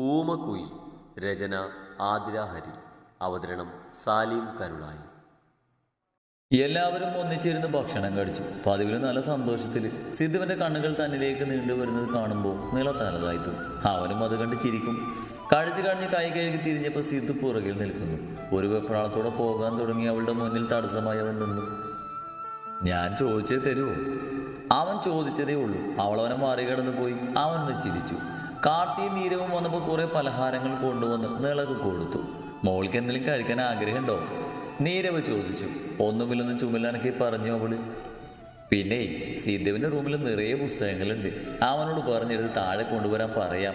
ഊമക്കുയിൽ രചന ആതിര ഹരി അവതരണം സാലിം കരുളായി. എല്ലാവരും ഒന്നിച്ചിരുന്ന് ഭക്ഷണം കഴിച്ചു. പതിവിലും നല്ല സന്തോഷത്തിൽ സിദ്ധുവിന്റെ കണ്ണുകൾ തന്നിലേക്ക് നീണ്ടുവരുന്നത് കാണുമ്പോൾ നിള തലതായിത്തു അവനും അത് കണ്ട് ചിരിക്കും. കഴിച്ചു കഴിഞ്ഞ് കൈ കഴുകി തിരിഞ്ഞപ്പോൾ സിദ്ധു പുറകിൽ നിൽക്കുന്നു. ഒരു വെപ്രാളത്തോടെ പോകാൻ തുടങ്ങി അവളുടെ മുന്നിൽ തടസ്സമായി അവൻ നിന്നു. ഞാൻ ചോദിച്ചേ തരുമോ അവൻ ചോദിച്ചതേ ഉള്ളൂ. അവളവനെ മറികടന്നു പോയി അവനൊന്ന് ചിരിച്ചു. കാർത്തിയും നീരവും വന്നപ്പോൾ കുറേ പലഹാരങ്ങൾ കൊണ്ടുവന്ന് നിളക്ക് കൊടുത്തു. മോൾക്ക് എന്തെങ്കിലും കഴിക്കാൻ ആഗ്രഹമുണ്ടോ? നീരവ് ചോദിച്ചു. ഒന്നുമില്ലെന്ന് ചുമലനക്കി പറഞ്ഞു അവൾ. പിന്നെ സിദ്ധുവിന്റെ റൂമിൽ നിറയെ പുസ്തകങ്ങളുണ്ട്. അവനോട് പറഞ്ഞെടുത്ത് താഴെ കൊണ്ടുവരാൻ പറയാം.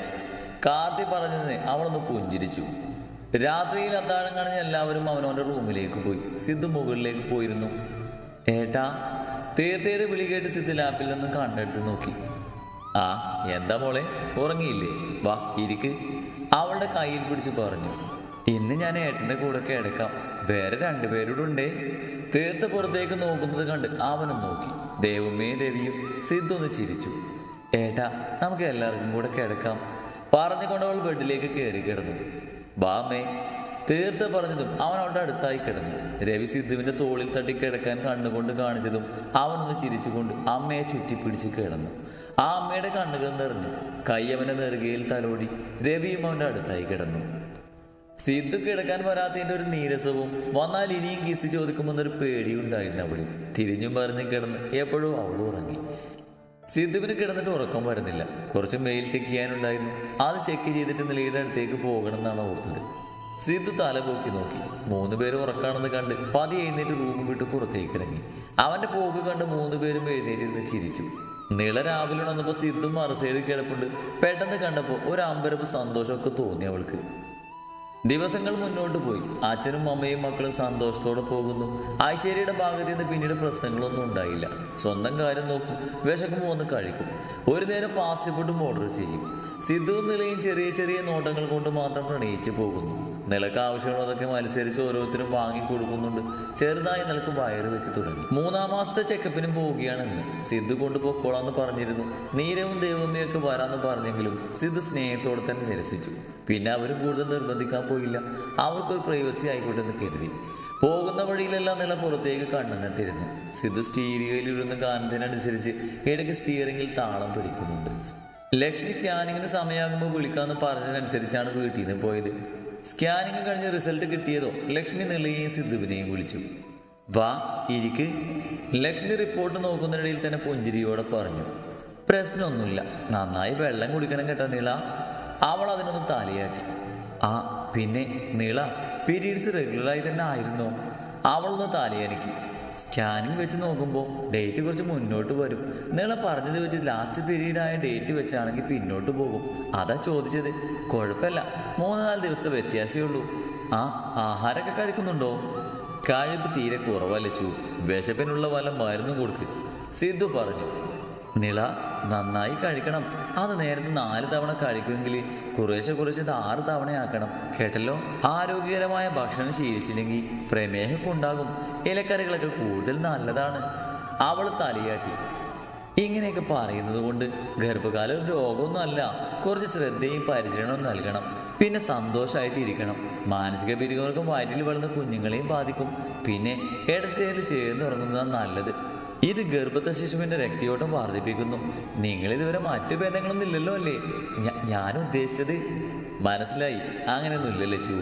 കാർത്തി പറഞ്ഞതിന് അവളൊന്ന് പുഞ്ചിരിച്ചു. രാത്രിയിൽ അത്താഴം കഴിഞ്ഞ് എല്ലാവരും അവനവന്റെ റൂമിലേക്ക് പോയി. സിദ്ധു മുകളിലേക്ക് പോയിരുന്നു. ഏട്ടാ തീർത്തയുടെ വിളി കേട്ട് സിദ്ധു ലാപ്പിൽ നിന്നും കണ്ണെടുത്ത് നോക്കി. ആ എന്താ മോളെ? ഉറങ്ങിയില്ലേ? വാ ഇരിക്ക്. അവളുടെ കയ്യിൽ പിടിച്ച് പറഞ്ഞു ഇന്ന് ഞാൻ ഏട്ടന്റെ കൂടെ കിടക്കാം. വേറെ രണ്ടുപേരോടുണ്ടേ തീർത്ത പുറത്തേക്ക് നോക്കുന്നത് കണ്ട് അവനും നോക്കി. ദേവമ്മയും രവിയും സിദ്ധു ഒന്ന് ചിരിച്ചു. ഏട്ടാ നമുക്ക് എല്ലാവർക്കും കൂടെ കിടക്കാം. പറഞ്ഞുകൊണ്ട് അവൾ ബെഡിലേക്ക് കയറി കിടന്നു. ബാമേ തീർത്ത പറഞ്ഞതും അവൻ അവളുടെ അടുത്തായി കിടന്നു. രവി സിദ്ധുവിന്റെ തോളിൽ തട്ടി കിടക്കാൻ കണ്ണുകൊണ്ട് കാണിച്ചതും അവനൊന്ന് ചിരിച്ചുകൊണ്ട് അമ്മയെ ചുറ്റിപ്പിടിച്ച് കിടന്നു. ആ അമ്മയുടെ കണ്ണുകൾ നിറഞ്ഞു. കൈ അവന്റെ നെറുകയിൽ തലോടി രവിയും അവന്റെ അടുത്തായി കിടന്നു. സിദ്ധു കിടക്കാൻ വരാത്തതിന്റെ ഒരു നീരസവും വന്നാൽ ഇനിയും കിസ് ചോദിക്കുമെന്നൊരു പേടിയുണ്ടായിരുന്നു അവളിൽ. തിരിഞ്ഞും പറഞ്ഞ് കിടന്ന് എപ്പോഴും അവൾ ഉറങ്ങി. സിദ്ധുവിന് കിടന്നിട്ട് ഉറക്കം വരുന്നില്ല. കുറച്ച് മെയിൽ ചെക്ക് ചെയ്യാനുണ്ടായിരുന്നു. അത് ചെക്ക് ചെയ്തിട്ട് നിലയുടെ അടുത്തേക്ക് പോകണം എന്നാണ് ഓർത്തത്. സിദ്ധു തല പോക്കി നോക്കി. മൂന്ന് പേരും ഉറക്കാണെന്ന് കണ്ട് പതി എഴുന്നേറ്റ് റൂം വിട്ട് പുറത്തേക്ക് ഇറങ്ങി. അവന്റെ പോക്ക് കണ്ട് മൂന്ന് പേരും എഴുന്നേറ്റിരുന്ന് ചിരിച്ചു. നിള രാവിലെ ഉണർന്നപ്പോൾ സിദ്ധും മറുസൈഡ് കിടപ്പുണ്ട്. പെട്ടെന്ന് കണ്ടപ്പോൾ ഒരു അമ്പരപ്പ് സന്തോഷമൊക്കെ തോന്നി അവൾക്ക്. ദിവസങ്ങൾ മുന്നോട്ട് പോയി. അച്ഛനും അമ്മയും മക്കളും സന്തോഷത്തോടെ പോകുന്നു. ഐശ്വര്യയുടെ ഭാഗത്ത് നിന്ന് പിന്നീട് പ്രശ്നങ്ങളൊന്നും ഉണ്ടായില്ല. സ്വന്തം കാര്യം നോക്കും. വിശക്കുമ്പോൾ ഒന്ന് കഴിക്കും. ഒരു നേരം ഫാസ്റ്റ് ഫുഡും ഓർഡർ ചെയ്യും. സിദ്ധുവും നിലയും ചെറിയ ചെറിയ നോട്ടങ്ങൾ കൊണ്ട് മാത്രം പ്രണയിച്ചു പോകുന്നു. നിലയ്ക്ക് ആവശ്യമുള്ളതൊക്കെ മത്സരിച്ച് ഓരോരുത്തരും വാങ്ങി കൊടുക്കുന്നുണ്ട്. ചെറുതായി നിലയ്ക്ക് വയറ് വെച്ച് തുടങ്ങി. മൂന്നാം മാസത്തെ ചെക്കപ്പിനും പോവുകയാണെന്ന് സിദ്ധു കൊണ്ട് പൊക്കോളാന്ന് പറഞ്ഞിരുന്നു. നീരവും ദേവമ്മയൊക്കെ വരാന്ന് പറഞ്ഞെങ്കിലും സിദ്ധു സ്നേഹത്തോടെ തന്നെ നിരസിച്ചു. പിന്നെ അവരും കൂടുതൽ നിർബന്ധിക്കാൻ പോയില്ല. അവർക്കൊരു പ്രൈവസി ആയിക്കോട്ടെ എന്ന് കരുതി. പോകുന്ന വഴിയിലെല്ലാം നില പുറത്തേക്ക് കണ്ണു നട്ടിരുന്നു സിദ്ധു സ്റ്റീരിയോയിലിരുന്ന് ഗാനത്തിനനുസരിച്ച് ഇടയ്ക്ക് സ്റ്റിയറിംഗിൽ താളം പിടിക്കുന്നുണ്ട്. ലക്ഷ്മി സ്കാനിങ്ങിന് സമയമാകുമ്പോൾ വിളിക്കാമെന്ന് പറഞ്ഞതിനനുസരിച്ചാണ് വീട്ടിൽ നിന്ന് പോയത്. സ്കാനിങ് കഴിഞ്ഞ് റിസൾട്ട് കിട്ടിയതോ? ലക്ഷ്മി നിളയെയും സിദ്ധുവിനെയും വിളിച്ചു. വാ ഇരിക്ക്. ലക്ഷ്മി റിപ്പോർട്ട് നോക്കുന്നതിനിടയിൽ തന്നെ പുഞ്ചിരിയോടെ പറഞ്ഞു. പ്രശ്നമൊന്നുമില്ല. നന്നായി വെള്ളം കുടിക്കണം കേട്ടോ നീള. അവൾ അതിനൊന്ന് താലിയാക്കി. ആ പിന്നെ നീള പീരീഡ്സ് റെഗുലറായി തന്നെ ആയിരുന്നോ? അവളൊന്ന് തലയനക്കി. സ്കാനിങ് വെച്ച് നോക്കുമ്പോൾ ഡേറ്റ് കുറച്ച് മുന്നോട്ട് വരും. നിങ്ങളെ പറഞ്ഞത് വെച്ച് ലാസ്റ്റ് പീരീഡായ ഡേറ്റ് വെച്ചാണെങ്കിൽ പിന്നോട്ട് പോകും. അതാ ചോദിച്ചത്. കുഴപ്പമില്ല. മൂന്ന് നാല് ദിവസത്തെ വ്യത്യാസമേ ഉള്ളൂ. ആ ആഹാരമൊക്കെ കഴിക്കുന്നുണ്ടോ? കഴിപ്പ് തീരെ കുറവല്ലച്ചു വിശപ്പിനുള്ള വല്ല മരുന്നും കൊടുക്ക്. സിദ്ധു പറഞ്ഞു. നിള നന്നായി കഴിക്കണം അത് നേരത്തെ നാല് തവണ കഴിക്കുമെങ്കിൽ കുറേശ്ശെ കുറേശ്ശെ ഇത് ആറ് തവണയാക്കണം. കേട്ടല്ലോ? ആരോഗ്യകരമായ ഭക്ഷണം ശീലിച്ചില്ലെങ്കിൽ പ്രമേഹമൊക്കെ ഉണ്ടാകും. ഇലക്കറികളൊക്കെ കൂടുതൽ നല്ലതാണ്. അവൾ തലയാട്ടി. ഇങ്ങനെയൊക്കെ പറയുന്നത് കൊണ്ട് ഗർഭകാലം ഒരു രോഗമൊന്നും അല്ല. കുറച്ച് ശ്രദ്ധയും പരിചരണവും നൽകണം. പിന്നെ സന്തോഷമായിട്ട് ഇരിക്കണം. മാനസിക പിരിവർക്കും വയറ്റിൽ വളർന്ന കുഞ്ഞുങ്ങളെയും ബാധിക്കും. പിന്നെ ഇടച്ചേരിൽ ചേർന്ന് ഉറങ്ങുന്നതാണ് നല്ലത്. ഇത് ഗർഭത്തെ ശിശുവിന്റെ രക്തയോട്ടം വർദ്ധിപ്പിക്കുന്നു. നിങ്ങൾ ഇതുവരെ മറ്റു ഭേദങ്ങളൊന്നും ഇല്ലല്ലോ അല്ലേ? ഞാൻ ഉദ്ദേശിച്ചത് മനസ്സിലായി. അങ്ങനെയൊന്നും ഇല്ലല്ലേ ചൂ.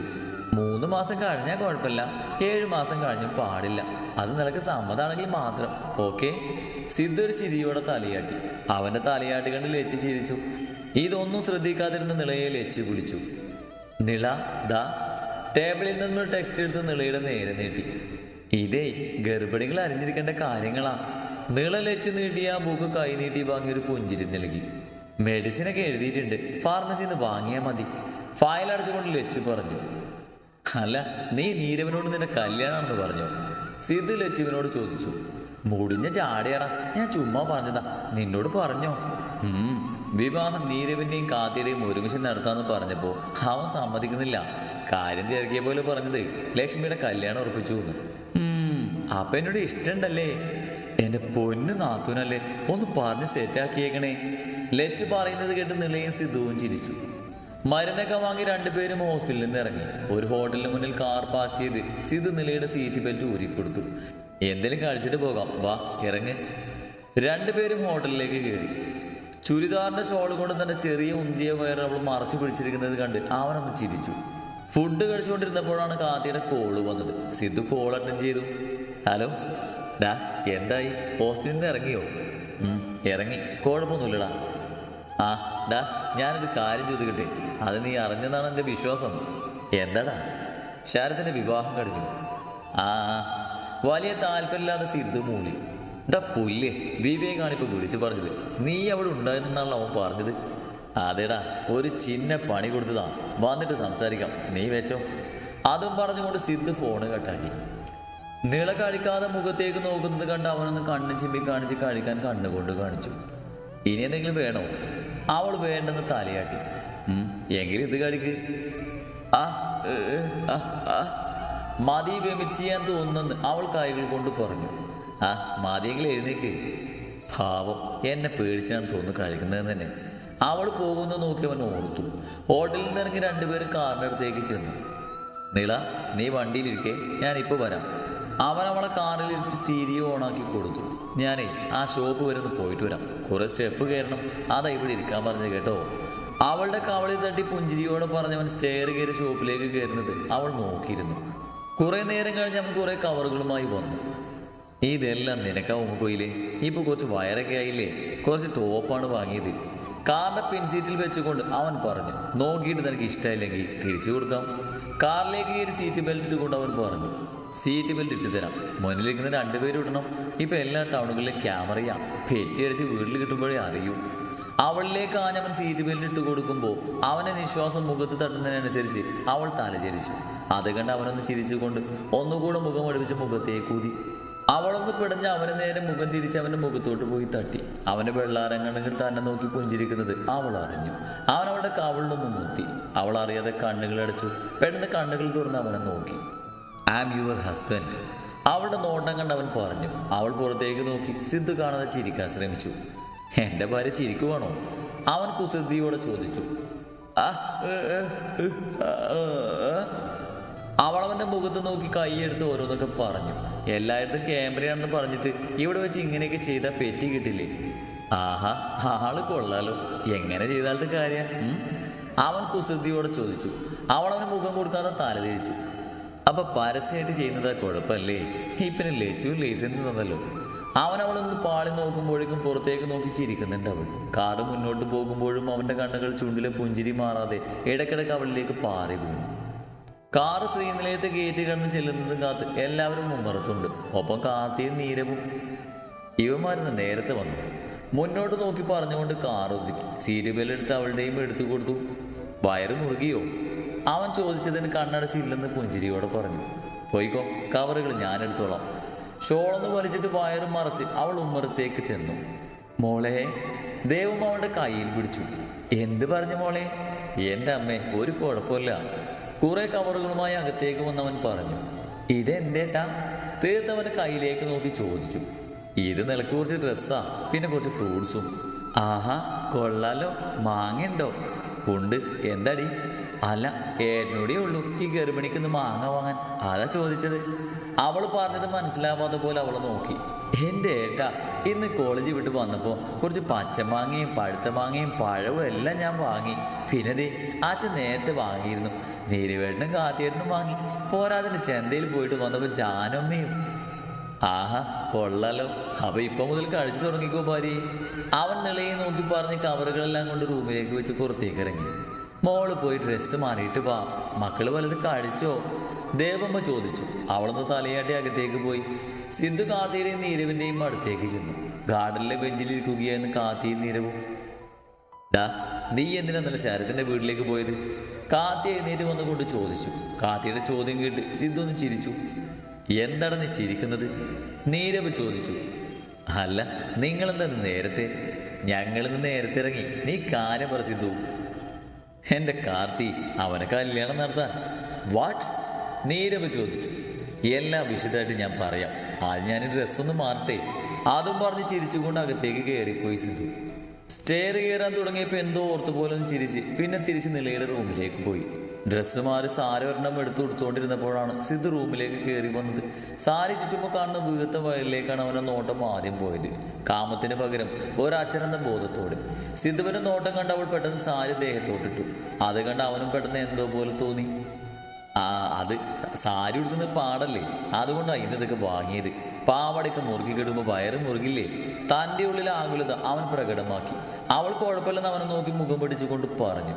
മൂന്ന് മാസം കഴിഞ്ഞാൽ കുഴപ്പമില്ല. ഏഴ് മാസം കഴിഞ്ഞും പാടില്ല. അത് നിനക്ക് സമ്മതാണെങ്കിൽ മാത്രം. ഓക്കെ? സിദ്ധു ഒരു ചിരിയോടെ തലയാട്ടി. അവന്റെ തലയാട്ടി കണ്ട് ലച്ചു ചിരിച്ചു. ഇതൊന്നും ശ്രദ്ധിക്കാതിരുന്ന നിളയെ ലച്ചു വിളിച്ചു. നിള ദാ. ടേബിളിൽ നിന്നും ടെക്സ്റ്റ് എടുത്ത് നിളയുടെ നേരെ നീട്ടി. ഇതേ ഗർഭിണികൾ അറിഞ്ഞിരിക്കേണ്ട കാര്യങ്ങളാ. നിള ലച്ചു നീട്ടിയ ബുക്ക് കൈ നീട്ടി വാങ്ങി ഒരു പുഞ്ചിരി നൽകി. മെഡിസിനൊക്കെ എഴുതിയിട്ടുണ്ട്. നിന്ന് വാങ്ങിയാൽ മതി. ഫയൽ അടച്ചുകൊണ്ട് ലച്ചു പറഞ്ഞു. അല്ല നീ നീരവനോട് നിന്റെ കല്യാണമാണെന്ന് പറഞ്ഞു? സിദ്ധു ലച്ചുവിനോട് ചോദിച്ചു. മുടിഞ്ഞ ചാടിയാടാ. ഞാൻ ചുമ്മാ പറഞ്ഞതാ. നിന്നോട് പറഞ്ഞോ? വിവാഹം നീരവിന്റെയും കാത്തിയുടെയും ഒരുമിച്ച് നടത്താന്ന് പറഞ്ഞപ്പോൾ അവൻ സമ്മതിക്കുന്നില്ല. കാര്യം തിരക്കിയ പോലെ പറഞ്ഞത്. ലക്ഷ്മിയുടെ കല്യാണം ഉറപ്പിച്ചു എന്ന്. അപ്പൊ എന്നോട് ഇഷ്ടണ്ടല്ലേ? എന്റെ പൊന്നു നാത്തൂനല്ലേ ഒന്ന് പറഞ്ഞ് സെറ്റാക്കിയേക്കണേ ലച്ചു പറയുന്നത് കേട്ട് നിലയും സിദ്ധുവും ചിരിച്ചു. മരുന്നൊക്കെ വാങ്ങി രണ്ടുപേരും ഹോസ്പിറ്റലിൽ നിന്ന് ഇറങ്ങി. ഒരു ഹോട്ടലിന് മുന്നിൽ കാർ പാർക്ക് ചെയ്ത് സിദ്ധു നിലയുടെ സീറ്റ് ബെൽറ്റ് ഊരി കൊടുത്തു. എന്തെങ്കിലും കഴിച്ചിട്ട് പോകാം. വാ ഇറങ്ങ്. രണ്ടുപേരും ഹോട്ടലിലേക്ക് കയറി ചുരിദാറിന്റെ ഷോൾ കൊണ്ട് തന്നെ ചെറിയ ഉന്തിയ വയറ് അവൾ മറച്ചു പിടിച്ചിരിക്കുന്നത് കണ്ട് അവനൊന്ന് ചിരിച്ചു. ഫുഡ് കഴിച്ചുകൊണ്ടിരുന്നപ്പോഴാണ് കാന്തിയുടെ കോൾ വന്നത്. സിദ്ധു കോൾ അറ്റൻഡ് ചെയ്തു. ഹലോ ഡാ എന്തായി? ഹോസ്പിറ്റലിൽ നിന്ന് ഇറങ്ങിയോ? ഇറങ്ങി. കുഴപ്പമൊന്നുമില്ലടാ. ആ ഡാ ഞാനൊരു കാര്യം ചോദിക്കട്ടെ? അത് നീ അറിഞ്ഞതാണ് എന്റെ വിശ്വാസം. എന്താടാ? ശാരദിന്റെ വിവാഹം കഴിഞ്ഞു. ആ. വലിയ താല്പര്യമില്ലാതെ സിദ്ധു മൂലി ഡാ പുല്ലേ. വിവേകാണ് ഇപ്പോൾ വിളിച്ചു പറഞ്ഞത്. നീ അവിടെ ഉണ്ടായിരുന്നാണല്ലോ അവൻ പറഞ്ഞത്. അതേടാ ഒരു ചിന്ന പണി കൊടുത്തതാ. വന്നിട്ട് സംസാരിക്കാം. നീ വെച്ചോ. അതും പറഞ്ഞുകൊണ്ട് സിദ്ധു ഫോണ് കട്ടാക്കി. നീള കഴിക്കാതെ മുഖത്തേക്ക് നോക്കുന്നത് കണ്ട് അവനൊന്ന് കണ്ണ് ചിമ്പി കാണിച്ച് കഴിക്കാൻ കണ്ണുകൊണ്ട് കാണിച്ചു. ഇനി എന്തെങ്കിലും വേണോ? അവൾ വേണ്ടെന്ന് തലയാട്ടി. എങ്കിലും ഇത് കഴിക്ക്. ആ. മതി വെമിച്ച് ചെയ്യാൻ തോന്നുന്നു. അവൾ കൈകൾ കൊണ്ട് പറഞ്ഞു. ആ മതിയെങ്കിലും എഴുന്നേക്ക്. ഭാവം എന്നെ പേടിച്ചാണ് തോന്നുന്നു കഴിക്കുന്നതെന്ന് തന്നെ. അവൾ പോകുന്നത് നോക്കി അവൻ ഓർത്തു. ഹോട്ടലിൽ നിന്ന് ഇറങ്ങി രണ്ടുപേരും കാറിന്റെ അടുത്തേക്ക് ചെന്നു. നീള നീ വണ്ടിയിലിരിക്കെ ഞാൻ ഇപ്പോൾ വരാം. അവൻ അവളെ കാറിലിരുത്തി സ്റ്റീരിയോ ഓണാക്കി കൊടുത്തു. ഞാനേ ആ ഷോപ്പ് വരെ ഒന്ന് പോയിട്ട് വരാം. കുറെ സ്റ്റെപ്പ് കയറണം. അതാ ഇവിടെ ഇരിക്കാൻ പറഞ്ഞത് കേട്ടോ. അവളുടെ കവളിൽ തട്ടി പുഞ്ചിരിയോടെ പറഞ്ഞവൻ സ്റ്റെയർ കയറി ഷോപ്പിലേക്ക് കയറുന്നത് അവൾ നോക്കിയിരുന്നു. കുറേ നേരം കഴിഞ്ഞ് അവൻ കുറെ കവറുകളുമായി വന്നു. ഇതെല്ലാം നിനക്കാവും കൊയിലേ ഇപ്പൊ കുറച്ച് വയറൊക്കെ ആയില്ലേ? കുറച്ച് തോപ്പാണ് വാങ്ങിയത്. കാറിന്റെ പിൻസീറ്റിൽ വെച്ചുകൊണ്ട് അവൻ പറഞ്ഞു നോക്കിയിട്ട് തനിക്ക് ഇഷ്ടമില്ലെങ്കിൽ തിരിച്ചു കൊടുക്കാം. കാറിലേക്ക് കയറി സീറ്റ് ബെൽറ്റ് ഇട്ടുകൊണ്ട് അവൻ പറഞ്ഞു സീറ്റ് ബെൽറ്റ് ഇട്ട് തരാം. മുന്നിലിരിക്കുന്ന രണ്ടുപേരും ഇടണം. ഇപ്പൊ എല്ലാ ടൗണുകളിലും ക്യാമറയാ പെറ്റിയടിച്ച് വീട്ടിൽ കിട്ടുമ്പോഴേ അറിയൂ. അവളിലേക്ക് ആഞ്ഞവൻ സീറ്റ് ബെൽറ്റ് ഇട്ട് കൊടുക്കുമ്പോൾ അവനെ നിശ്വാസം മുഖത്ത് തട്ടുന്നതിനനുസരിച്ച് അവൾ തലചരിച്ചു. അത് കണ്ട് അവനൊന്ന് ചിരിച്ചുകൊണ്ട് ഒന്നുകൂടെ മുഖം അടുപ്പിച്ച് മുഖത്തേക്ക് ഊതി. അവളൊന്ന് പിടഞ്ഞ് അവന് നേരെ മുഖം തിരിച്ച് അവന്റെ മുഖത്തോട്ട് പോയി തട്ടി. അവന്റെ വെള്ളാരങ്ങണങ്ങൾ തന്നെ നോക്കി പുഞ്ചിരിക്കുന്നത് അവൾ അറിഞ്ഞു. അവൻ അവളുടെ കവളിലൊന്ന് മുത്തി അവൾ അറിയാതെ കണ്ണുകൾ അടച്ചു. പെട്ടെന്ന് കണ്ണുകൾ തുറന്ന് അവനെ നോക്കി. ഐ ആം യുവർ ഹസ്ബൻഡ് അവളുടെ നോട്ടം കണ്ട് അവൻ പറഞ്ഞു. അവൾ പുറത്തേക്ക് നോക്കി. സിദ്ധു കാണാതെ ചിരിക്കാൻ ശ്രമിച്ചു. എന്റെ ഭാര്യ ചിരിക്കുവാണോ? അവൻ കുസൃതിയോടെ ചോദിച്ചു. ആ. അവന്റെ മുഖത്ത് നോക്കി കൈയെടുത്ത് ഓരോന്നൊക്കെ പറഞ്ഞു. എല്ലായിടത്തും ക്യാമറയാണെന്ന് പറഞ്ഞിട്ട് ഇവിടെ വെച്ച് ഇങ്ങനെയൊക്കെ ചെയ്താൽ പെറ്റി കിട്ടില്ലേ? ആഹാ ആൾ കൊള്ളാലോ. എങ്ങനെ ചെയ്താലത്തെ കാര്യം? അവൻ കുസൃതിയോടെ ചോദിച്ചു. അവൾ അവന് മുഖം കൊടുക്കാതെ തലതിരിച്ചു. അപ്പൊ പരസ്യമായിട്ട് ചെയ്യുന്നതാ കുഴപ്പമല്ലേ ഇപ്പിന് ലച്ചു ലൈസൻസ് തന്നല്ലോ. അവൻ അവളൊന്ന് പാളി നോക്കുമ്പോഴേക്കും പുറത്തേക്ക് നോക്കി ചിരിക്കുന്നുണ്ട് അവൾ. കാട് മുന്നോട്ട് പോകുമ്പോഴും അവന്റെ കണ്ണുകൾ ചുണ്ടിലെ പുഞ്ചിരി മാറാതെ ഇടയ്ക്കിടയ്ക്ക് അവളിലേക്ക് പാറി വീണു. കാറ് ശ്രീനിലയത്തെ ഗേറ്റ് കടന്ന് ചെല്ലുന്നതും കാത്ത് എല്ലാവരും മുമ്പറത്തുണ്ട്. ഒപ്പം കാത്തിയും നീരവും. ഇവന്മാരുന്ന് നേരത്തെ വന്നു. മുന്നോട്ട് നോക്കി പറഞ്ഞുകൊണ്ട് കാർ ഒതുക്കി. സീറ്റ് ബെൽ എടുത്ത് അവളുടെയും എടുത്തു കൊടുത്തു. വയറ് മുറുകിയോ? അവൻ ചോദിച്ചതിന് കണ്ണടച്ചില്ലെന്ന് പുഞ്ചിരിയോടെ പറഞ്ഞു. പോയിക്കോ കവറുകൾ ഞാൻ എടുത്തോളാം ഷോളൊന്ന് വലിച്ചിട്ട് വയറും മറച്ച് അവൾ ഉമ്മറത്തേക്ക് ചെന്നു. മോളെ ദേവം അവളുടെ കയ്യിൽ പിടിച്ചു. എന്ത് പറഞ്ഞു മോളെ? എന്റെ അമ്മേ ഒരു കുഴപ്പമില്ല. കുറെ കവറുകളുമായി അകത്തേക്ക് വന്നവൻ പറഞ്ഞു ഇതെന്തേട്ടാ തീർത്തവന്റെ കയ്യിലേക്ക് നോക്കി ചോദിച്ചു ഇത് നിലയ്ക്ക് കുറച്ച് ഡ്രസ്സാ പിന്നെ കുറച്ച് ഫ്രൂട്ട്സും. ആഹാ കൊള്ളാലോ മാങ്ങയുണ്ടോ? ഉണ്ട്. എന്താടി? അല്ല ഏട്ടനോടേ ഉള്ളൂ ഈ ഗർഭിണിക്കൊന്ന് മാങ്ങ വാങ്ങാൻ. അതാ ചോദിച്ചത്. അവൾ പറഞ്ഞത് മനസ്സിലാവാത്ത പോലെ അവളെ നോക്കി. എന്റെ ഏട്ടാ ഇന്ന് കോളേജ് വിട്ട് വന്നപ്പോൾ കുറച്ച് പച്ചമാങ്ങയും പഴുത്ത മാങ്ങയും പഴവും എല്ലാം ഞാൻ വാങ്ങി. പിന്നെ ദേ അച്ഛൻ നേരത്തെ വാങ്ങിയിരുന്നു. നീരുവേട്ടനും കാത്തിയേട്ടനും വാങ്ങി. പോരാതിന് ചെന്തയിൽ പോയിട്ട് വന്നപ്പോൾ ജാനമ്മയും. ആഹാ കൊള്ളാലോ. അപ്പൊ ഇപ്പൊ മുതൽ കഴിച്ചു തുടങ്ങിക്കോ ഭാര്യ. അവൻ നിളയെ നോക്കി പറഞ്ഞ് കവറുകളെല്ലാം കൊണ്ട് റൂമിലേക്ക് വെച്ച് പുറത്തേക്ക് ഇറങ്ങി. മോൾ പോയി ഡ്രസ്സ് മാറിയിട്ട് വാ. മക്കൾ വലുത് കഴിച്ചോ? ദേവമ്മ ചോദിച്ചു. അവളൊന്ന് തലയാട്ടി അകത്തേക്ക് പോയി. സിന്ധു കാത്തിയുടെയും നീരവിന്റെയും അടുത്തേക്ക് ചെന്നു. ഗാർഡനിലെ ബെഞ്ചിലിരിക്കുകയായിരുന്നു കാത്തിയും നീരവും. ഡാ നീ എന്തിനാ നല്ല ശരത്തിന്റെ വീട്ടിലേക്ക് പോയത്? കാത്തി എഴുന്നേറ്റ് വന്നുകൊണ്ട് ചോദിച്ചു. കാത്തിയുടെ ചോദ്യം കേട്ട് സിദ്ധു ഒന്ന് ചിരിച്ചു. എന്താണ് നീ ചിരിക്കുന്നത്? നീരവ് ചോദിച്ചു. അല്ല നിങ്ങളെന്താ നേരത്തെ? ഞങ്ങളിന്ന് നേരത്തെ ഇറങ്ങി. നീ കാര്യം പറ സിദ്ധു എന്റെ കാർത്തി അവനെ കല്യാണം നടത്താൻ. വാട്ട് നീരവ് ചോദിച്ചു. എല്ലാം വിശദമായിട്ട് ഞാൻ പറയാം. ആദ്യം ഞാൻ ഡ്രസ്സൊന്ന് മാറട്ടെ. അതും പറഞ്ഞ് ചിരിച്ചുകൊണ്ട് അകത്തേക്ക് കയറിപ്പോയി സിന്ധു. സ്റ്റെയർ കയറാൻ തുടങ്ങിയപ്പോൾ എന്തോ ഓർത്തു ചിരിച്ച് പിന്നെ തിരിച്ച് നിലയുടെ റൂമിലേക്ക് പോയി. ഡ്രസ്സ് മാറി സാരി ഒരെണ്ണം എടുത്തു കൊടുത്തുകൊണ്ടിരുന്നപ്പോഴാണ് സിദ് റൂമിലേക്ക് കയറി വന്നത്. സാരി ചുറ്റുമ്പോൾ കാണുന്ന വീത്ത വയലിലേക്കാണ് അവന്റെ നോട്ടം ആദ്യം പോയത്. കാമത്തിന് പകരം ഒരച്ഛനെന്ന ബോധത്തോടെ. സിദ്ധുവിന്റെ നോട്ടം കണ്ട് അവൾ പെട്ടെന്ന് സാരി ദേഹത്തോട്ടിട്ടു. അത് കണ്ട് അവനും പെട്ടെന്ന് എന്തോ പോലെ തോന്നി. ആ അത് സാരി ഉടുക്കുന്നത് പാടല്ലേ? അതുകൊണ്ടാണ് ഇന്നതൊക്കെ വാങ്ങിയത്. പാവടയ്ക്ക് മുറുകി കിടുമ്പോൾ വയറ് മുറുകില്ലേ? തന്റെ ഉള്ളിലെ ആകുലത അവൻ പ്രകടമാക്കി. അവൾ കുഴപ്പമില്ലെന്ന് അവനെ നോക്കി മുഖം പിടിച്ചുകൊണ്ട് പറഞ്ഞു.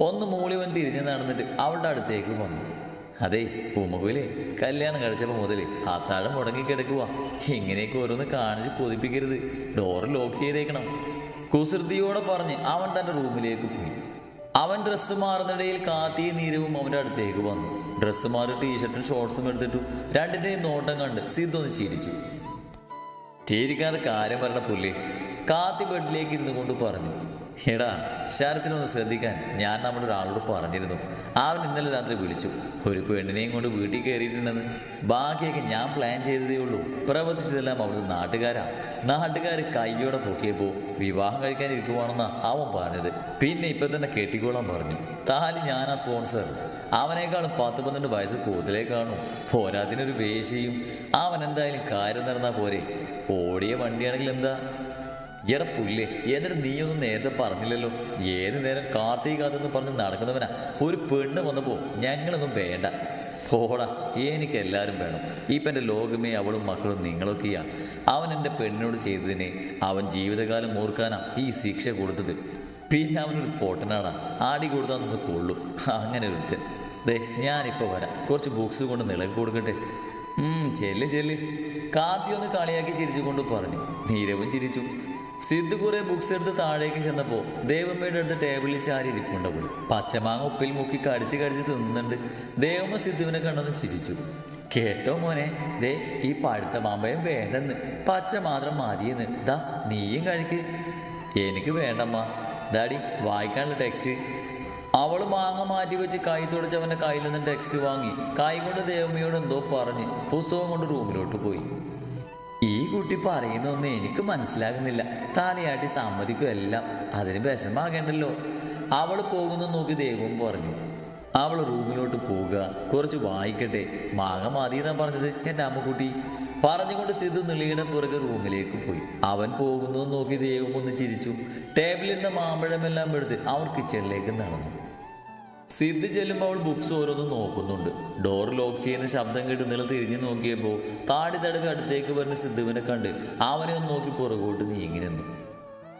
ഒന്ന് മൂളിവൻ തിരിഞ്ഞ് നടന്നിട്ട് അവളുടെ അടുത്തേക്ക് വന്നു. അതെ ഉമ്മകുലേ കല്യാണം കഴിച്ചപ്പോൾ മുതൽ അത്താഴം മുടങ്ങി കിടക്കുക ഇങ്ങനെയൊക്കെ ഓരോന്ന് കാണിച്ച് കൊതിപ്പിക്കരുത്. ഡോറ് ലോക്ക് ചെയ്തേക്കണം. കുസൃതിയോടെ പറഞ്ഞ് അവൻ തന്റെ റൂമിലേക്ക് പോയി. അവൻ ഡ്രസ്സ് മാറുന്നിടയിൽ കാത്തിയും നീരവും അവന്റെ അടുത്തേക്ക് വന്നു. ഡ്രസ്സ് മാറി ടീഷർട്ടും ഷോർട്സും എടുത്തിട്ടു രണ്ടിന്റെയും നോട്ടം കണ്ട് സിദ്ധൊന്ന് ചിരിച്ചു. ചിരിക്കാതെ കാര്യം പറഞ്ഞ പുല്ലേ കാത്തി ബെഡിലേക്ക് ഇരുന്നു കൊണ്ട് പറഞ്ഞു. എടാ ശരത്തിനൊന്ന് ശ്രദ്ധിക്കാൻ ഞാൻ നമ്മുടെ ഒരാളോട് പറഞ്ഞിരുന്നു. അവൻ ഇന്നലെ രാത്രി വിളിച്ചു. ഒരു പെണ്ണിനെയും കൊണ്ട് വീട്ടിൽ കയറിയിട്ടുണ്ടെന്ന്. ബാക്കിയൊക്കെ ഞാൻ പ്ലാൻ ചെയ്തതേ ഉള്ളൂ. പ്രവർത്തിച്ചതെല്ലാം അവിടുത്തെ നാട്ടുകാരാ. നാട്ടുകാർ കയ്യോടെ പൊക്കിയപ്പോൾ വിവാഹം കഴിക്കാൻ ഇരിക്കുവാണെന്നാ അവൻ പറഞ്ഞത്. പിന്നെ ഇപ്പൊ തന്നെ കെട്ടിക്കോളാൻ പറഞ്ഞു. താലി ഞാനാ സ്പോൺസർ അവനേക്കാളും പത്ത് പന്ത്രണ്ട് വയസ്സ് കൂടുതലേ കാണും പോരാതിനൊരു വേശിയും അവൻ എന്തായാലും കാര്യം നടന്നാൽ പോരെ. ഓടിയ വണ്ടിയാണെങ്കിൽ എന്താ? എടാ പുല്ലേ എന്നിട്ട് നീയൊന്നും നേരത്തെ പറഞ്ഞില്ലല്ലോ. ഏത് നേരം കാർത്തിക കാത്തെന്ന് പറഞ്ഞ് നടക്കുന്നവനാ. ഒരു പെണ്ണ് വന്നപ്പോൾ ഞങ്ങളൊന്നും വേണ്ട. പോടാ എനിക്ക് എല്ലാവരും വേണം. ഇപ്പം എന്റെ ലോകമേ അവളും മക്കളും നിങ്ങളൊക്കെയാ. അവൻ എന്റെ പെണ്ണിനോട് ചെയ്തതിനെ അവൻ ജീവിതകാലം ഓർക്കാനാ ഈ ശിക്ഷ കൊടുത്തത്. പിന്നെ അവനൊരു പൊട്ടനാടാ. ആടി കൊടുത്താൽ നിന്ന് കൊള്ളും. അങ്ങനെ ഒരുത്തൻ. ദേ ഞാനിപ്പോൾ വരാം. കുറച്ച് ബുക്സ് കൊണ്ട് നിലയ്ക്ക് കൊടുക്കട്ടെ. ചെല്ല് ചെല്ല്. കാത്തി ഒന്ന് കളിയാക്കി ചിരിച്ചുകൊണ്ട് പറഞ്ഞു. നീരവും ചിരിച്ചു. സിദ്ധു കുറെ ബുക്സ് എടുത്ത് താഴേക്ക് ചെന്നപ്പോൾ ദേവമ്മയുടെ അടുത്ത് ടേബിളിൽ ചാരി ഇരിപ്പുണ്ട് അവൾ. പച്ചമാങ്ങ ഉപ്പിൽ മുക്കി കടിച്ച് കടിച്ച് തിന്നുന്നുണ്ട്. ദേവമ്മ സിദ്ധുവിനെ കണ്ടൊന്ന് ചിരിച്ചു. കേട്ടോ മോനെ ദേ ഈ പഴുത്ത മാമ്പഴം വേണ്ടെന്ന്. പച്ച മാത്രം മതിയെന്ന്. ദാ നീയും കഴിക്ക്. എനിക്ക് വേണ്ടമ്മ. ഡാഡി വായിക്കാനുള്ള ടെക്സ്റ്റ് അവൾ മാങ്ങ മാറ്റി വെച്ച് കൈ തുടച്ച് അവന്റെ കയ്യിൽ നിന്ന് ടെക്സ്റ്റ് വാങ്ങി. കൈ കൊണ്ട് ദേവമ്മയോട് എന്തോ പറഞ്ഞ് പുസ്തകം കൊണ്ട് റൂമിലോട്ട് പോയി. കുട്ടി പറയുന്നൊന്നും എനിക്ക് മനസ്സിലാകുന്നില്ല. തലയാട്ടി സമ്മതിക്കുമെല്ലാം അതിന് വിഷമാകേണ്ടല്ലോ അവൾ പോകുന്ന നോക്കി ദൈവം പറഞ്ഞു. അവൾ റൂമിലോട്ട് പോവുക. കുറച്ച് വായിക്കട്ടെ. മാങ്ങ മതി എന്നാ പറഞ്ഞത് എന്റെ അമ്മക്കുട്ടി. പറഞ്ഞുകൊണ്ട് സിദ്ധു നിളിയുടെ പുറകെ റൂമിലേക്ക് പോയി. അവൻ പോകുന്നു നോക്കി ദൈവം ഒന്ന് ചിരിച്ചു. ടേബിളിന്റെ മാമ്പഴമെല്ലാം എടുത്ത് അവർ കിച്ചണിലേക്ക് നടന്നു. സിദ്ധ് ചെല്ലുമ്പോൾ അവൾ ബുക്സ് ഓരോന്നും നോക്കുന്നുണ്ട്. ഡോർ ലോക്ക് ചെയ്യുന്ന ശബ്ദം കേട്ട് നില തിരിഞ്ഞു നോക്കിയപ്പോൾ താടി തടവി അടുത്തേക്ക് വരുന്ന സിദ്ധുവിനെ കണ്ട് അവനെ ഒന്ന് നോക്കി പുറകോട്ട് നീങ്ങി നിന്നു.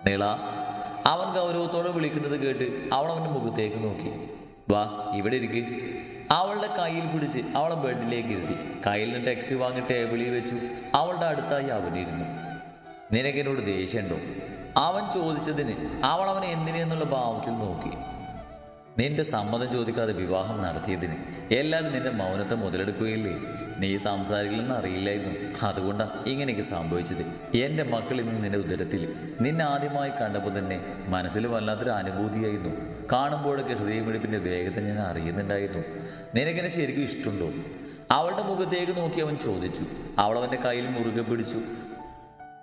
നിള അവൻ ഗൗരവത്തോടെ വിളിക്കുന്നത് കേട്ട് അവൾ അവന്റെ മുഖത്തേക്ക് നോക്കി. വാ ഇവിടെ ഇരിക്ക്. അവളുടെ കയ്യിൽ പിടിച്ച് അവളെ ബെഡിലേക്ക് ഇരുത്തി. കയ്യിൽ നിന്ന് ടെക്സ്റ്റ് വാങ്ങി ടേബിളിൽ വെച്ചു. അവളുടെ അടുത്തായി അവനിരുന്നു നിനക്കെന്നോട് ദേഷ്യമുണ്ടോ? അവൻ ചോദിച്ചതിന് അവൾ അവനെ എന്തിനെന്നുള്ള ഭാവത്തിൽ നോക്കി. നിന്റെ സമ്മതം ചോദിക്കാതെ വിവാഹം നടത്തിയതിന് എല്ലാവരും നിന്റെ മൗനത്തെ മുതലെടുക്കുകയില്ലേ? നീ സംസാരിക്കില്ലെന്ന് അറിയില്ലായിരുന്നു. അതുകൊണ്ടാ ഇങ്ങനെയൊക്കെ സംഭവിച്ചത്. എന്റെ മക്കൾ ഇന്ന് നിന്റെ ഉദരത്തിൽ. നിന്നെ ആദ്യമായി കണ്ടപ്പോൾ തന്നെ മനസ്സിൽ വല്ലാത്തൊരു അനുഭൂതിയായിരുന്നു. കാണുമ്പോഴൊക്കെ ഹൃദയമിടിപ്പിന്റെ വേഗത ഞാൻ അറിയുന്നുണ്ടായിരുന്നു. നിനക്കെന്നെ ശരിക്കും ഇഷ്ടമുണ്ടോ? അവളുടെ മുഖത്തേക്ക് നോക്കി അവൻ ചോദിച്ചു. അവൾ കയ്യിൽ മുറുകെ പിടിച്ചു.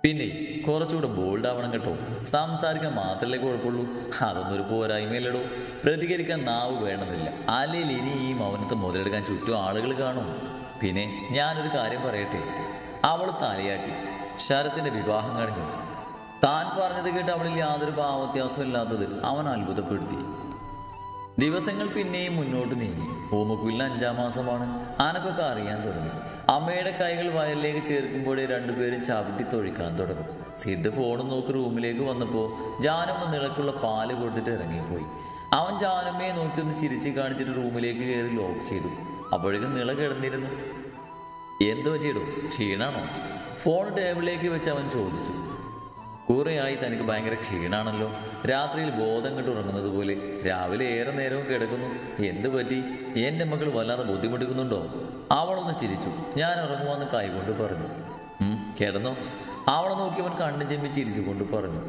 പിന്നെ കുറച്ചുകൂടെ ബോൾഡ് ആവണം കേട്ടോ. സംസാരിക്കാൻ മാത്രമല്ലേ കുഴപ്പമുള്ളൂ. അതൊന്നൊരു പോരായ്മയല്ലടോ. പ്രതികരിക്കാൻ നാവ് വേണമെന്നില്ല. അല്ലെങ്കിൽ ഇനി ഈ മൗനത്തെ മുതലെടുക്കാൻ ചുറ്റും ആളുകൾ കാണും. പിന്നെ ഞാനൊരു കാര്യം പറയട്ടെ. അവൾ തലയാട്ടി. ശരത്തിന്റെ വിവാഹം കഴിഞ്ഞു. താൻ പറഞ്ഞത് കേട്ട് അവളിൽ യാതൊരു ഭാവവ്യത്യാസവും ഇല്ലാത്തത് അവൻ അത്ഭുതപ്പെടുത്തി. ദിവസങ്ങൾ പിന്നെയും മുന്നോട്ട് നീങ്ങി. ഓമക്കുല്ല അഞ്ചാം മാസമാണ്. ആനക്കൊക്കെ അറിയാൻ തുടങ്ങി. അമ്മയുടെ കൈകൾ വയലിലേക്ക് ചേർക്കുമ്പോഴേ രണ്ടുപേരും ചവിട്ടി തൊഴിക്കാൻ തുടങ്ങും. സിദ്ധ് ഫോണും നോക്കി റൂമിലേക്ക് വന്നപ്പോൾ ജാനമ്മ നിളക്കുള്ള പാൽ കൊടുത്തിട്ട് ഇറങ്ങിപ്പോയി. അവൻ ജാനമ്മയെ നോക്കി ഒന്ന് ചിരിച്ച് കാണിച്ചിട്ട് റൂമിലേക്ക് കയറി ലോക്ക് ചെയ്തു. അപ്പോഴേക്കും നിള കിടന്നിരുന്നു. എന്ത് പറ്റിയിടും? ക്ഷീണാണോ? ഫോൺ ടേബിളിലേക്ക് വെച്ച് അവൻ ചോദിച്ചു. കുറേയായി തനിക്ക് ഭയങ്കര ക്ഷീണാണല്ലോ. രാത്രിയിൽ ബോധം കെട്ട് ഉറങ്ങുന്നത് പോലെ രാവിലെ ഏറെ നേരവും കിടക്കുന്നു. എന്ത് പറ്റി? എന്റെ മകൾ വല്ലാതെ ബുദ്ധിമുട്ടിക്കുന്നുണ്ടോ? അവളൊന്ന് ചിരിച്ചു. ഞാൻ ഉറങ്ങുവാന്ന് കൈകൊണ്ട് പറഞ്ഞു. "ഉം, കിടന്നോ. അവളെ നോക്കി അവൻ കണ്ണു ചിരിച്ചു കൊണ്ട് പറഞ്ഞു.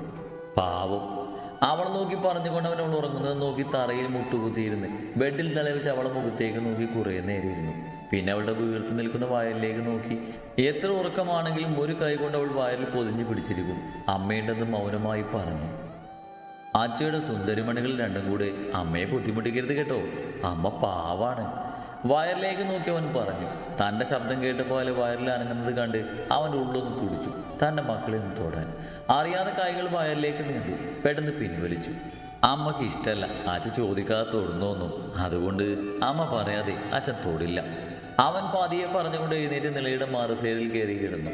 പാവം. അവളെ നോക്കി പറഞ്ഞുകൊണ്ട് അവൻ അവൾ ഉറങ്ങുന്നത് നോക്കി തറയിൽ മുട്ടുകുത്തിയിരുന്ന്. ബെഡിൽ തലവെച്ച് അവളെ മുഖത്തേക്ക് നോക്കി കുറേ നേരിയിരുന്നു. പിന്നെ അവളുടെ വീർത്ത് നിൽക്കുന്ന വയലിലേക്ക് നോക്കി. എത്ര ഉറക്കമാണെങ്കിലും ഒരു കൈ കൊണ്ട് അവൾ വയലിൽ പൊതിഞ്ഞു പിടിച്ചിരിക്കും. അമ്മയുണ്ടെന്ന് മൗനമായി പറഞ്ഞു. ആച്ചയുടെ സുന്ദരിമണികൾ രണ്ടും കൂടെ അമ്മയെ ബുദ്ധിമുട്ടിക്കരുത് കേട്ടോ. അമ്മ പാവാണ്. വയറിലേക്ക് നോക്കി അവൻ പറഞ്ഞു തന്റെ ശബ്ദം കേട്ട് പോലെ വയറിൽ അനങ്ങുന്നത് കണ്ട് അവന്റെ ഉള്ളൊന്ന് തുടിച്ചു തന്റെ മക്കളെ ഒന്ന് തൊടാൻ. അറിയാതെ കൈകൾ വയറിലേക്ക് നീണ്ടു പെട്ടെന്ന് പിൻവലിച്ചു. അമ്മയ്ക്ക് ഇഷ്ടമല്ല അച്ഛൻ ചോദിക്കാതെ തൊടുന്നോന്നും അതുകൊണ്ട് അമ്മ പറയാതെ അച്ഛൻ തൊടില്ല. അവൻ പതിയെ പറഞ്ഞുകൊണ്ട് എഴുന്നേറ്റ് നിലയുടെ മറുസൈഡിൽ കയറി കിടന്നു.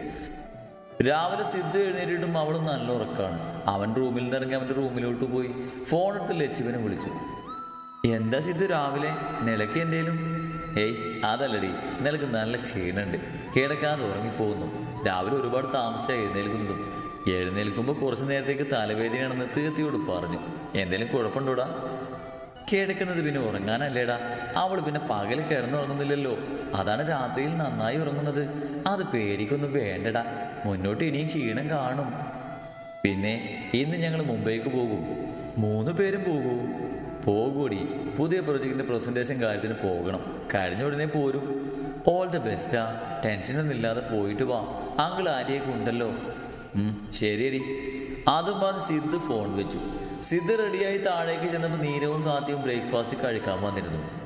രാവിലെ സിദ്ധു എഴുന്നേറ്റിട്ടും അവൾ നല്ല ഉറക്കാണ്. അവൻ റൂമിൽ നിന്ന് ഇറങ്ങി അവന്റെ റൂമിലോട്ട് പോയി. ഫോണെടുത്ത് ലച്ചുവിനെ വിളിച്ചു. എന്താ സിദ്ധു രാവിലെ? നിലയ്ക്ക് എന്തേലും? ഏയ് അതല്ലടി. നിനക്ക് നല്ല ക്ഷീണുണ്ട്. കിടക്കാതെ ഉറങ്ങിപ്പോകുന്നു. രാവിലെ ഒരുപാട് താമസിച്ചാണ് എഴുന്നേൽക്കുന്നതും. എഴുന്നേൽക്കുമ്പോൾ കുറച്ച് നേരത്തേക്ക് തലവേദനയാണെന്ന് തീർത്തിയോട് പറഞ്ഞു. എന്തെങ്കിലും കുഴപ്പമുണ്ടോടാ? കിടക്കുന്നത് പിന്നെ ഉറങ്ങാനല്ലേടാ. അവൾ പിന്നെ പകൽ കിടന്നുറങ്ങുന്നില്ലല്ലോ. അതാണ് രാത്രിയിൽ നന്നായി ഉറങ്ങുന്നത്. അത് പേടിക്കൊന്നും വേണ്ടടാ. മുന്നോട്ട് ഇനിയും ക്ഷീണം കാണും. പിന്നെ ഇന്ന് ഞങ്ങൾ മുംബൈക്ക് പോകും. മൂന്ന് പേരും പോകൂ. പോകൂടി. പുതിയ പ്രൊജക്റ്റിന്റെ പ്രസന്റേഷൻ കാര്യത്തിന് പോകണം. കഴിഞ്ഞ ഉടനെ പോരും. ഓൾ ദ ബെസ്റ്റാ ടെൻഷനൊന്നും ഇല്ലാതെ പോയിട്ട് വാ. ആങ്കിൾ ആര്യൊക്കെ ഉണ്ടല്ലോ. ശരിയടി. അതും പറഞ്ഞ് സിദ്ധ് ഫോൺ വെച്ചു. സിദ്ധ് റെഡിയായി താഴേക്ക് ചെന്നപ്പോൾ നീരവും കാത്തിയും ബ്രേക്ക്ഫാസ്റ്റ് കഴിക്കാൻ വന്നിരുന്നു.